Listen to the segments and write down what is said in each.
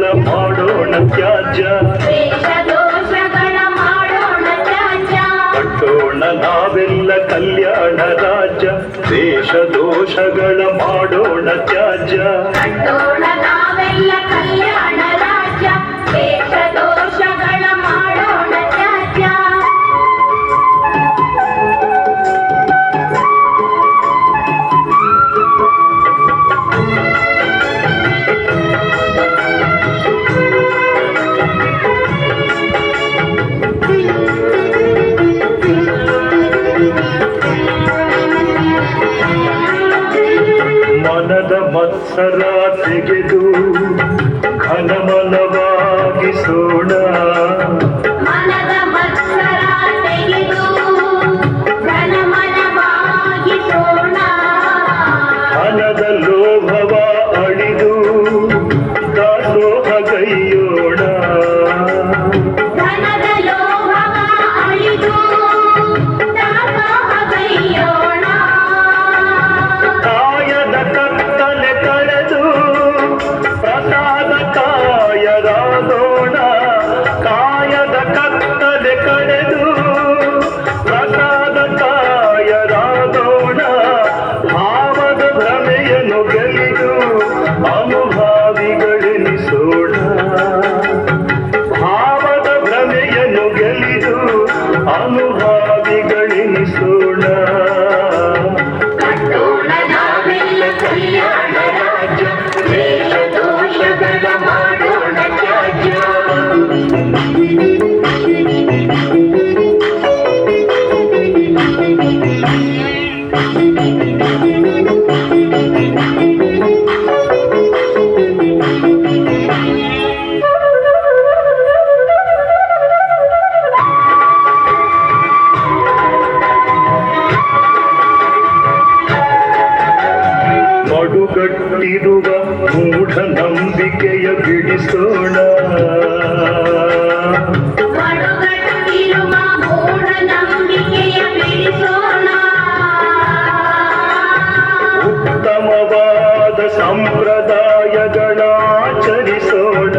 ದೋಷಗಳ ಮಾಡೋಣ ತ್ಯಾಜ್ಯ. ಕಟ್ಟೋಣ ನಾವೆಲ್ಲ ಕಲ್ಯಾಣ ರಾಜ್ಯ. ದೇಶ ದೋಷಗಳ ಮಾಡೋಣ ತ್ಯಾಜ್ಯ. ಕಟ್ಟಿರುವ ಮೂಢ ನಂಬಿಕೆಯ ಬಿಡಿಸೋಣ. ಉತ್ತಮವಾದ ಸಂಪ್ರದಾಯಗಳಾಚರಿಸೋಣ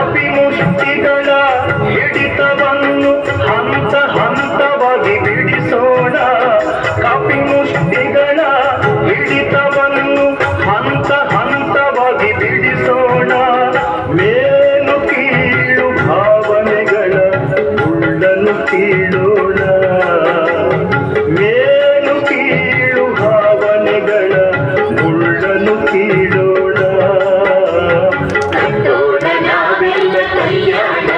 ಅಭಿಮುಕ್ತಿಗಳ ಹಿಡಿತವನ್ನು ಹಂತ ಹಂತವಾಗಿ ಬಿಡಿಸೋಣ. ಕಾಪಿ ಮುಷ್ಟಿಗಳ ಹಿಡಿತವನ್ನು ಹಂತ ಹಂತವಾಗಿ ಬಿಡಿಸೋಣ. ಮೇಲು ಕೀಳು ಭಾವನೆಗಳ ಉಳ್ಳನು ಕೀಳೋಣ. ಮೇಲು ಕೀಳು ಭಾವನೆಗಳ ಮುಳ್ಳನ್ನು ಕೀಳೋಣ. ಕೈಯಾಡ.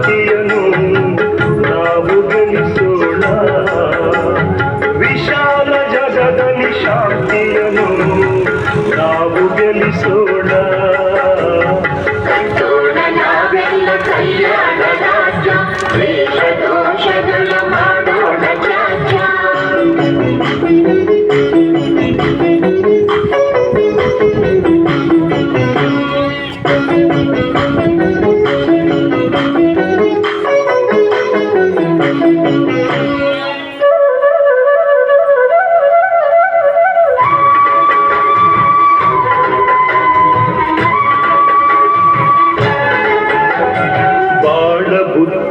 ಶಾಂತಿಯನು ನಾವು ಗಳಿಸೋಣ ವಿಶಾಲ ಜಗದಲ್ಲಿ ಶಾಂತಿಯನು ನಾವು ಗೆಲ್ಲಿಸೋಣ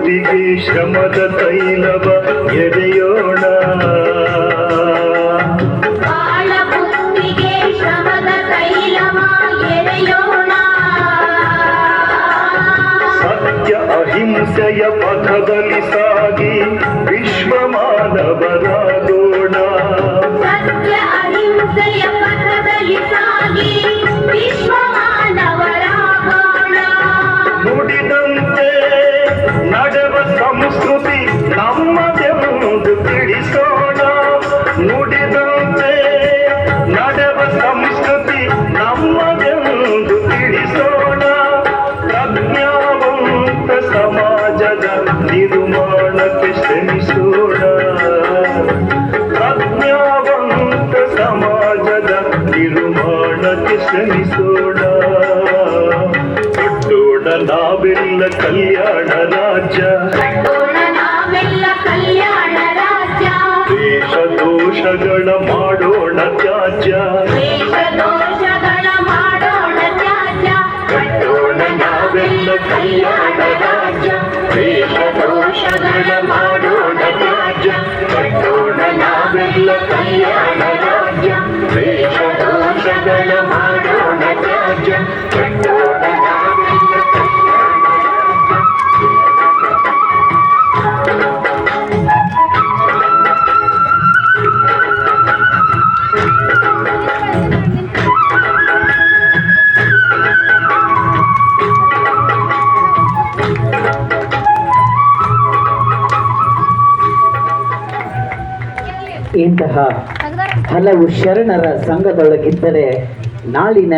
ಗೋದಿಗೆ ಶ್ರಮದ ತೈಲವ ಎದೆಯೋಣ. ಸತ್ಯ ಅಹಿಂಸೆಯ ಪಥದಲ್ಲಿ ಸಾಗಿ ವಿಶ್ವ ಮಾನವರಾಗೋಣ. ನುಡಿದಂತೆ ನಾವೆಲ್ಲ ಕಲ್ಯಾಣ ರಾಜ್ಯ. ನಾವೆಲ್ಲ ಕಲ್ಯಾಣ ರಾಜ್ಯ. ದೇಶ ದೋಷಗಳ ಮಾಡೋಣ ತ್ಯಾಜ್ಯ. ದೇಶ ದೋಷಗಳ ಮಾಡೋಣ ತ್ಯಾಜ್ಯ. ಕಟ್ಟೋಣ ನಾವೆಲ್ಲ ಕಲ್ಯಾಣ ರಾಜ್ಯ. ದೇಶ ದೋಷಗಳ ಮಾಡೋಣ ತ್ಯಾಜ್ಯ. ಕಟ್ಟೋಣ ನಾವೆಲ್ಲ ಕಲ್ಯಾಣ ರಾಜ್ಯ. ದೇಶ ದೋಷಗಳ ಮಾಡೋಣ ತ್ಯಾಜ್ಯ. ಕಟ್ಟೋಣ ಇಂತಹ ಹಲವು ಶರಣರ ಸಂಘದೊಳಗಿದ್ದರೆ ನಾಳಿನ